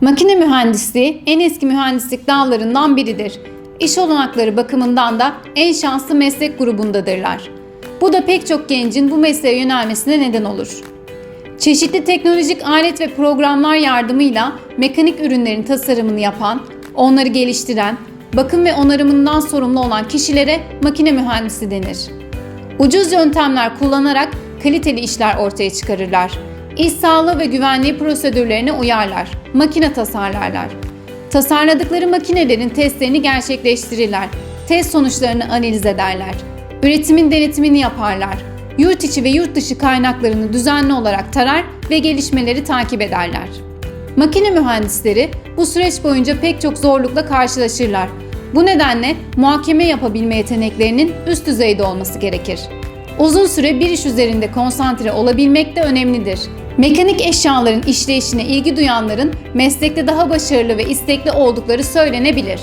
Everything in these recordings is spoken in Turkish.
Makine mühendisliği en eski mühendislik dallarından biridir. İş olanakları bakımından da en şanslı meslek grubundadırlar. Bu da pek çok gencin bu mesleğe yönelmesine neden olur. Çeşitli teknolojik alet ve programlar yardımıyla mekanik ürünlerin tasarımını yapan, onları geliştiren, bakım ve onarımından sorumlu olan kişilere makine mühendisi denir. Ucuz yöntemler kullanarak kaliteli işler ortaya çıkarırlar. İş sağlığı ve güvenliği prosedürlerine uyarlar. Makine tasarlarlar. Tasarladıkları makinelerin testlerini gerçekleştirirler. Test sonuçlarını analiz ederler. Üretimin denetimini yaparlar. Yurt içi ve yurt dışı kaynaklarını düzenli olarak tarar ve gelişmeleri takip ederler. Makine mühendisleri bu süreç boyunca pek çok zorlukla karşılaşırlar. Bu nedenle muhakeme yapabilme yeteneklerinin üst düzeyde olması gerekir. Uzun süre bir iş üzerinde konsantre olabilmek de önemlidir. Mekanik eşyaların işleyişine ilgi duyanların meslekte daha başarılı ve istekli oldukları söylenebilir.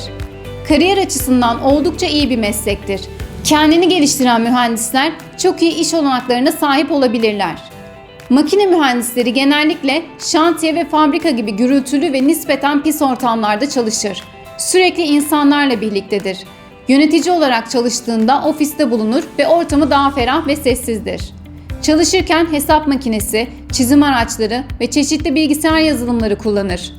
Kariyer açısından oldukça iyi bir meslektir. Kendini geliştiren mühendisler çok iyi iş olanaklarına sahip olabilirler. Makine mühendisleri genellikle şantiye ve fabrika gibi gürültülü ve nispeten pis ortamlarda çalışır. Sürekli insanlarla birliktedir. Yönetici olarak çalıştığında ofiste bulunur ve ortamı daha ferah ve sessizdir. Çalışırken hesap makinesi, çizim araçları ve çeşitli bilgisayar yazılımları kullanır.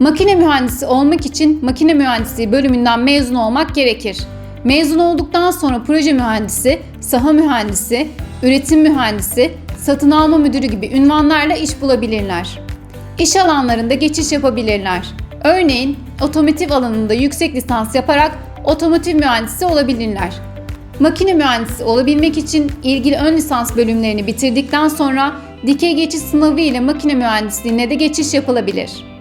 Makine mühendisi olmak için makine mühendisliği bölümünden mezun olmak gerekir. Mezun olduktan sonra proje mühendisi, saha mühendisi, üretim mühendisi, satın alma müdürü gibi ünvanlarla iş bulabilirler. İş alanlarında geçiş yapabilirler. Örneğin otomotiv alanında yüksek lisans yaparak otomotiv mühendisi olabilirler. Makine mühendisi olabilmek için ilgili ön lisans bölümlerini bitirdikten sonra dikey geçiş sınavı ile makine mühendisliğine de geçiş yapılabilir.